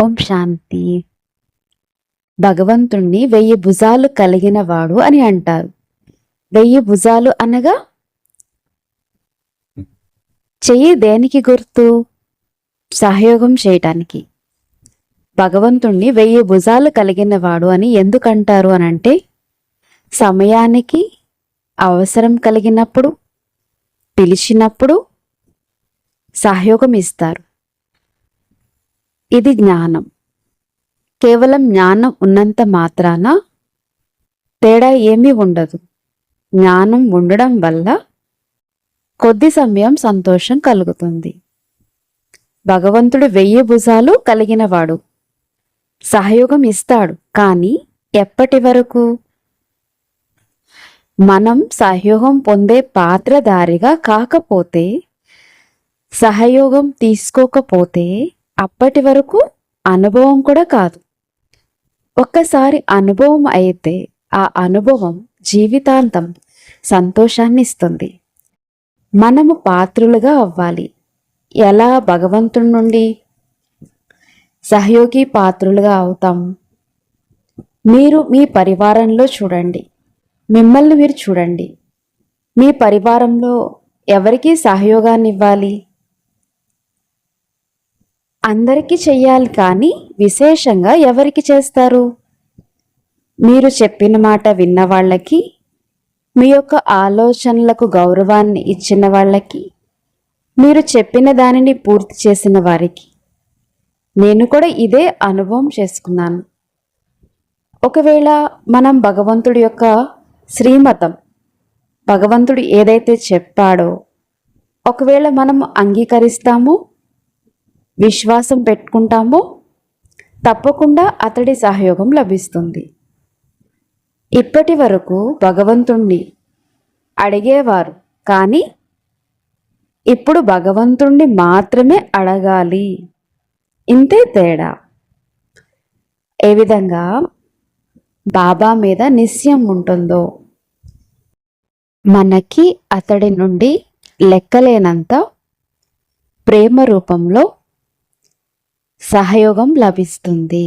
ఓం శాంతి. భగవంతుణ్ణి వెయ్యి భుజాలు కలిగిన వాడు అని అంటారు. వెయ్యి భుజాలు అనగా? చెయ్యి దేనికి గుర్తు? సహయోగం చేయటానికి. భగవంతుణ్ణి వెయ్యి భుజాలు కలిగిన వాడు అని ఎందుకంటారు అనంటే సమయానికి అవసరం కలిగినప్పుడు పిలిచినప్పుడు సహయోగం ఇస్తారు. ఇది జ్ఞానం. కేవలం జ్ఞానం ఉన్నంత మాత్రాన తేడా ఏమీ ఉండదు. జ్ఞానం ఉండడం వల్ల కొద్ది సమయం సంతోషం కలుగుతుంది. భగవంతుడు వెయ్యి భుజాలు కలిగినవాడు. సహయోగం ఇస్తాడు. కానీ ఎప్పటి వరకు? మనం సహయోగం పొందే పాత్రధారిగా కాకపోతే సహయోగం తీసుకోకపోతే అప్పటి వరకు అనుభవం కూడా కాదు. ఒక్కసారి అనుభవం అయితే ఆ అనుభవం జీవితాంతం సంతోషాన్ని ఇస్తుంది. మనము పాత్రులుగా అవ్వాలి. ఎలా భగవంతుడి నుండి సహయోగి పాత్రులుగా అవుతాం? మీరు మీ పరివారంలో చూడండి. మిమ్మల్ని మీరు చూడండి. మీ పరివారంలో ఎవరికి సహయోగాన్ని ఇవ్వాలి? అందరికీ చెయ్యాలి కానీ విశేషంగా ఎవరికి చేస్తారు? మీరు చెప్పిన మాట విన్న వాళ్ళకి మీ యొక్క ఆలోచనలకు గౌరవాన్ని ఇచ్చిన వాళ్ళకి మీరు చెప్పిన దానిని పూర్తి చేసిన వారికి. నేను కూడా ఇదే అనుభవం చేసుకున్నాను. ఒకవేళ మనం భగవంతుడి యొక్క శ్రీమతం భగవంతుడు ఏదైతే చెప్పాడో ఒకవేళ మనం అంగీకరిస్తామో విశ్వాసం పెట్టుకుంటామో తప్పకుండా అతడి సహయోగం లభిస్తుంది. ఇప్పటి వరకు భగవంతుణ్ణి అడిగేవారు కానీ ఇప్పుడు భగవంతుణ్ణి మాత్రమే అడగాలి. ఇంతే తేడా. ఏ విధంగా బాబా మీద నిశ్చయం ఉంటుందో. మనకి అతడి నుండి లెక్కలేనంత ప్రేమ రూపంలో సహయోగం లభిస్తుంది.